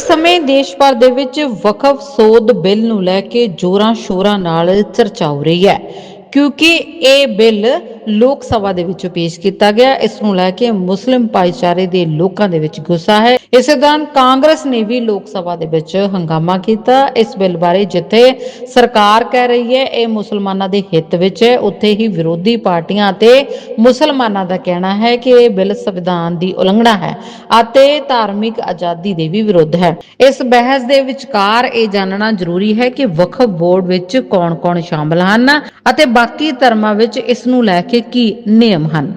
ਇਸ ਸਮੇਂ ਦੇਸ਼ ਭਰ ਦੇ ਵਿੱਚ ਵਕਫ ਸੋਧ ਬਿੱਲ ਨੂੰ ਲੈ ਕੇ ਜੋਰਾਂ ਸ਼ੋਰਾਂ ਨਾਲ ਚਰਚਾ ਹੋ ਰਹੀ ਹੈ, ਕਿਉਂਕਿ ਇਹ ਬਿੱਲ ਲੋਕ ਸਭਾ ਦੇ ਵਿੱਚ ਪੇਸ਼ ਕੀਤਾ ਗਿਆ। ਇਸ ਨੂੰ ਲੈ ਕੇ ਮੁਸਲਿਮ ਭਾਈਚਾਰੇ ਦੇ ਲੋਕਾਂ ਦੇ ਵਿੱਚ ਗੁੱਸਾ ਹੈ। ਇਸੇ ਦੌਰਾਨ ਕਾਂਗਰਸ ਨੇ ਵੀ ਲੋਕ ਸਭਾ ਦੇ ਵਿੱਚ ਹੰਗਾਮਾ ਕੀਤਾ। ਇਸ ਬਿੱਲ ਬਾਰੇ ਜਿੱਥੇ ਸਰਕਾਰ ਕਹਿ ਰਹੀ ਹੈ, ਇਹ ਮੁਸਲਮਾਨਾਂ ਦੇ ਹਿੱਤ ਵਿੱਚ ਹੈ। ਉੱਥੇ ਹੀ ਵਿਰੋਧੀ ਪਾਰਟੀਆਂ ਅਤੇ ਮੁਸਲਮਾਨਾਂ ਦਾ ਕਹਿਣਾ ਹੈ ਕਿ ਇਹ ਬਿੱਲ ਸੰਵਿਧਾਨ ਦੀ ਉਲੰਘਣਾ ਹੈ ਅਤੇ ਧਾਰਮਿਕ ਆਜ਼ਾਦੀ ਦੇ ਵੀ ਵਿਰੁੱਧ ਹੈ। ਇਸ ਬਹਿਸ ਦੇ ਵਿਚਕਾਰ ਇਹ ਜਾਣਨਾ ਜ਼ਰੂਰੀ ਹੈ ਕਿ ਵਕਫ ਬੋਰਡ ਵਿੱਚ ਕੌਣ-ਕੌਣ ਸ਼ਾਮਲ ਹਨ ਅਤੇ ਬਾਕੀ ਧਰਮਾਂ ਵਿੱਚ ਇਸ ਨੂੰ ਲੈ ਕੇ ਕੀ ਨਿਯਮ ਹਨ?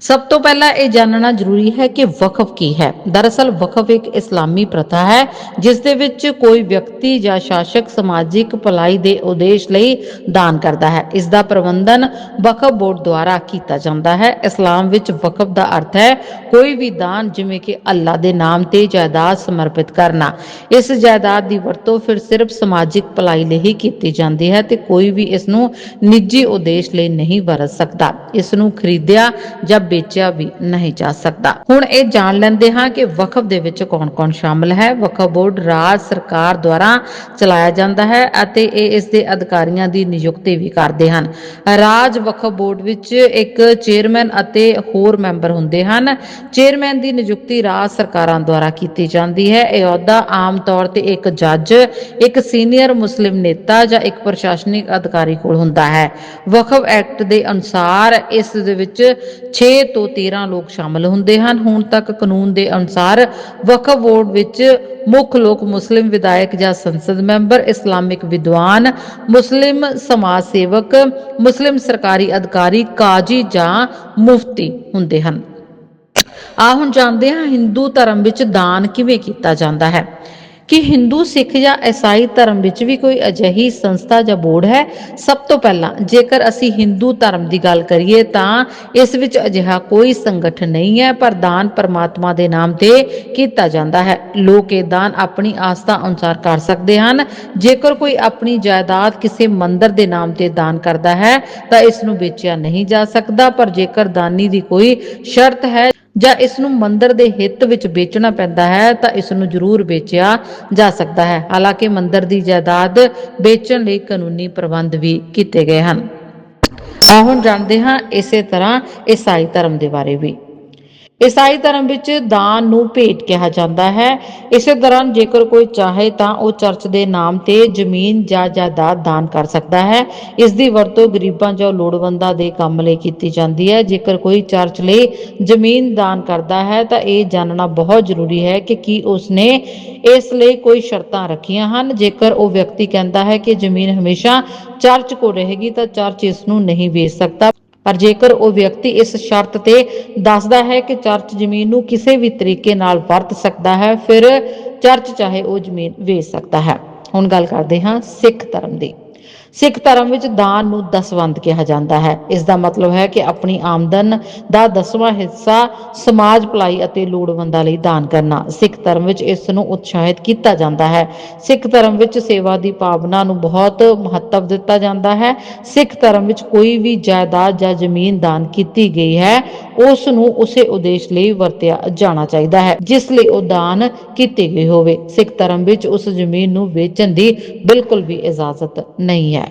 ਸਭ ਤੋਂ ਪਹਿਲਾਂ ਇਹ ਜਾਣਨਾ ਜ਼ਰੂਰੀ ਹੈ ਕਿ ਵਕਫ ਕੀ ਹੈ। ਦਰਅਸਲ ਵਕਫ ਇੱਕ ਇਸਲਾਮੀ ਪ੍ਰਥਾ ਹੈ, ਜਿਸ ਦੇ ਵਿੱਚ ਕੋਈ ਵਿਅਕਤੀ ਜਾਂ ਸ਼ਾਸਕ ਸਮਾਜਿਕ ਭਲਾਈ ਦੇ ਉਦੇਸ਼ ਲਈ ਦਾਨ ਕਰਦਾ ਹੈ। ਇਸ ਦਾ ਪ੍ਰਬੰਧਨ ਵਕਫ ਬੋਰਡ ਦੁਆਰਾ ਕੀਤਾ ਜਾਂਦਾ ਹੈ। ਇਸਲਾਮ ਵਿੱਚ ਵਕਫ ਦਾ ਅਰਥ ਹੈ ਕੋਈ ਵੀ ਦਾਨ ਜਿਵੇਂ ਕਿ ਅੱਲਾ ਦੇ ਨਾਮ ਤੇ ਜਾਇਦਾਦ ਸਮਰਪਿਤ ਕਰਨਾ। ਇਸ ਜਾਇਦਾਦ ਦੀ ਵਰਤੋਂ ਫਿਰ ਸਿਰਫ ਸਮਾਜਿਕ ਭਲਾਈ ਲਈ ਹੀ ਕੀਤੀ ਜਾਂਦੀ ਹੈ ਤੇ ਕੋਈ ਵੀ ਇਸ ਨੂੰ ਨਿੱਜੀ ਉਦੇਸ਼ ਲਈ ਨਹੀਂ ਵਰਤ ਸਕਦਾ। ਇਸ ਨੂੰ ਖਰੀਦਿਆ ਜਾਂ ਵੇਚਿਆ ਵੀ ਨਹੀਂ ਜਾ ਸਕਦਾ। ਹੁਣ ਇਹ ਜਾਣ ਲੈਂਦੇ ਹਾਂ ਕਿ ਵਕਫ ਦੇ ਵਿੱਚ ਕੌਣ-ਕੌਣ ਸ਼ਾਮਲ ਹੈ। ਵਕਫ ਬੋਰਡ ਰਾਜ ਸਰਕਾਰ ਦੁਆਰਾ ਚਲਾਇਆ ਜਾਂਦਾ ਹੈ ਅਤੇ ਇਹ ਇਸ ਦੇ ਅਧਿਕਾਰੀਆਂ ਦੀ ਨਿਯੁਕਤੀ ਵੀ ਕਰਦੇ ਹਨ। ਰਾਜ ਵਕਫ ਬੋਰਡ ਵਿੱਚ ਇੱਕ ਚੇਅਰਮੈਨ ਅਤੇ ਹੋਰ ਮੈਂਬਰ ਹੁੰਦੇ ਹਨ। ਚੇਅਰਮੈਨ ਦੀ ਨਿਯੁਕਤੀ ਰਾਜ ਸਰਕਾਰਾਂ ਦੁਆਰਾ ਕੀਤੀ ਜਾਂਦੀ ਹੈ। ਇਹ ਅਹੁਦਾ ਆਮ ਤੌਰ ਤੇ ਇੱਕ ਜੱਜ, ਇੱਕ ਸੀਨੀਅਰ ਮੁਸਲਿਮ ਨੇਤਾ ਜਾਂ ਇੱਕ ਪ੍ਰਸ਼ਾਸਨਿਕ ਅਧਿਕਾਰੀ ਕੋਲ ਹੁੰਦਾ ਹੈ। ਵਕਫ ਐਕਟ ਦੇ ਅਨੁਸਾਰ ਇਸ ਦੇ ਵਿੱਚ 6 ਤੋਂ 13 ਲੋਕ ਸ਼ਾਮਲ ਹੁੰਦੇ ਹਨ। ਹੁਣ ਤੱਕ ਕਾਨੂੰਨ ਦੇ ਅਨੁਸਾਰ ਵਕਫ ਬੋਰਡ ਵਿੱਚ ਮੁੱਖ ਲੋਕ ਮੁਸਲਿਮ ਵਿਧਾਇਕ ਜਾਂ ਸੰਸਦ ਮੈਂਬਰ, ਇਸਲਾਮਿਕ ਵਿਦਵਾਨ, ਮੁਸਲਿਮ ਸਮਾਜ ਸੇਵਕ, ਮੁਸਲਿਮ ਸਰਕਾਰੀ ਅਧਿਕਾਰੀ, ਕਾਜੀ ਜਾਂ ਮੁਫਤੀ ਹੁੰਦੇ ਹਨ। ਆ ਹੁਣ ਜਾਣਦੇ ਹਾਂ ਹਿੰਦੂ ਧਰਮ ਵਿੱਚ ਦਾਨ ਕਿਵੇਂ ਕੀਤਾ ਜਾਂਦਾ ਹੈ। ਕਿ ਹਿੰਦੂ, ਸਿੱਖ ਜਾਂ ਈਸਾਈ ਧਰਮ ਵਿੱਚ ਵੀ ਕੋਈ ਅਜਿਹੀ ਸੰਸਥਾ ਜਾਂ ਬੋਰਡ ਹੈ? ਸਭ ਤੋਂ ਪਹਿਲਾਂ, ਜੇਕਰ ਅਸੀਂ ਹਿੰਦੂ ਧਰਮ ਦੀ ਗੱਲ ਕਰੀਏ ਤਾਂ ਇਸ ਵਿੱਚ ਅਜਿਹਾ ਕੋਈ ਸੰਗਠਨ ਨਹੀਂ ਹੈ, ਪਰ ਦਾਨ ਪਰਮਾਤਮਾ ਦੇ ਨਾਮ ਤੇ ਕੀਤਾ ਜਾਂਦਾ ਹੈ। ਲੋਕ ਇਹ ਦਾਨ ਆਪਣੀ ਆਸਥਾ ਅਨੁਸਾਰ ਕਰ ਸਕਦੇ ਹਨ। ਜੇਕਰ ਕੋਈ ਆਪਣੀ ਜਾਇਦਾਦ ਕਿਸੇ ਮੰਦਰ ਦੇ ਨਾਮ ਤੇ ਦਾਨ ਕਰਦਾ ਹੈ, ਤਾਂ ਇਸ ਨੂੰ ਵੇਚਿਆ ਨਹੀਂ ਜਾ ਸਕਦਾ, ਪਰ ਜੇਕਰ ਦਾਨੀ ਦੀ ਕੋਈ ਸ਼ਰਤ ਹੈ ਜਾਂ ਇਸ ਨੂੰ ਮੰਦਰ ਦੇ ਹਿੱਤ ਵਿੱਚ ਵੇਚਣਾ ਪੈਂਦਾ ਹੈ, ਤਾਂ ਇਸ ਨੂੰ ਜ਼ਰੂਰ ਵੇਚਿਆ ਜਾ ਸਕਦਾ ਹੈ। ਹਾਲਾਂਕਿ ਮੰਦਰ ਦੀ ਜਾਇਦਾਦ ਵੇਚਣ ਲਈ ਕਾਨੂੰਨੀ ਪ੍ਰਬੰਧ ਵੀ ਕੀਤੇ ਗਏ ਹਨ। ਆਹ ਹੁਣ ਜਾਣਦੇ ਹਾਂ ਇਸੇ ਤਰ੍ਹਾਂ ਈਸਾਈ ਧਰਮ ਦੇ ਬਾਰੇ ਵੀ। ਈਸਾਈ ਧਰਮ ਵਿੱਚ ਦਾਨ ਨੂੰ ਭੇਟ ਕਿਹਾ ਜਾਂਦਾ ਹੈ। ਇਸੇ ਦੌਰਾਨ ਜੇਕਰ ਕੋਈ ਚਾਹੇ ਤਾਂ ਉਹ ਚਰਚ ਦੇ ਨਾਮ ਤੇ ਜ਼ਮੀਨ ਜਾਂ ਜਾਇਦਾਦ ਦਾਨ ਕਰ ਸਕਦਾ ਹੈ। ਇਸ ਦੀ ਵਰਤੋਂ ਗਰੀਬਾਂ ਜਾਂ ਲੋੜਵੰਦਾਂ ਦੇ ਕੰਮ ਲਈ ਕੀਤੀ ਜਾਂਦੀ ਹੈ। ਜੇਕਰ ਕੋਈ ਚਰਚ ਲਈ ਜ਼ਮੀਨ ਦਾਨ ਕਰਦਾ ਹੈ ਤਾਂ ਇਹ ਜਾਣਨਾ ਬਹੁਤ ਜ਼ਰੂਰੀ ਹੈ ਕਿ ਕੀ ਉਸਨੇ ਇਸ ਲਈ ਕੋਈ ਸ਼ਰਤਾਂ ਰੱਖੀਆਂ ਹਨ। ਜੇਕਰ ਉਹ ਵਿਅਕਤੀ ਕਹਿੰਦਾ ਹੈ ਕਿ ਜ਼ਮੀਨ ਹਮੇਸ਼ਾ ਚਰਚ ਕੋਲ ਰਹੇਗੀ ਤਾਂ ਚਰਚ ਇਸ ਨੂੰ ਨਹੀਂ ਵੇਚ ਸਕਦਾ। ਪਰ ਜੇਕਰ ਉਹ ਵਿਅਕਤੀ ਇਸ ਸ਼ਰਤ ਤੇ ਦੱਸਦਾ ਹੈ ਕਿ ਚਰਚ ਜ਼ਮੀਨ ਨੂੰ ਕਿਸੇ ਵੀ ਤਰੀਕੇ ਨਾਲ ਵਰਤ ਸਕਦਾ ਹੈ, ਫਿਰ ਚਰਚ ਚਾਹੇ ਉਹ ਜ਼ਮੀਨ ਵੇਚ ਸਕਦਾ ਹੈ। ਹੁਣ ਗੱਲ ਕਰਦੇ ਹਾਂ ਸਿੱਖ ਧਰਮ ਦੀ। ਸਿੱਖ ਧਰਮ ਵਿੱਚ ਦਾਨ ਨੂੰ ਦਸਵੰਧ ਕਿਹਾ ਜਾਂਦਾ ਹੈ। ਇਸ ਦਾ ਮਤਲਬ ਹੈ ਕਿ ਆਪਣੀ ਆਮਦਨ ਦਾ ਦਸਵਾਂ ਹਿੱਸਾ ਸਮਾਜ ਭਲਾਈ ਅਤੇ ਲੋੜਵੰਦਾਂ ਲਈ ਦਾਨ ਕਰਨਾ। ਸਿੱਖ ਧਰਮ ਵਿੱਚ ਇਸ ਨੂੰ ਉਤਸ਼ਾਹਿਤ ਕੀਤਾ ਜਾਂਦਾ ਹੈ। ਸਿੱਖ ਧਰਮ ਵਿੱਚ ਸੇਵਾ ਦੀ ਭਾਵਨਾ ਨੂੰ ਬਹੁਤ ਮਹੱਤਵ ਦਿੱਤਾ ਜਾਂਦਾ ਹੈ। ਸਿੱਖ ਧਰਮ ਵਿੱਚ ਕੋਈ ਵੀ ਜਾਇਦਾਦ ਜਾਂ ਜ਼ਮੀਨ ਦਾਨ ਕੀਤੀ ਗਈ ਹੈ ਉਸ ਨੂੰ ਉਸੇ ਉਦੇਸ਼ ਲਈ ਵਰਤਿਆ ਜਾਣਾ ਚਾਹੀਦਾ ਹੈ, ਜਿਸ ਲਈ ਉਹ ਦਾਨ ਕੀਤੀ ਗਈ ਹੋਵੇ। ਸਿੱਖ ਧਰਮ ਵਿੱਚ ਉਸ ਜ਼ਮੀਨ ਨੂੰ ਵੇਚਣ ਦੀ ਬਿਲਕੁਲ ਵੀ ਇਜਾਜ਼ਤ ਨਹੀਂ ਹੈ।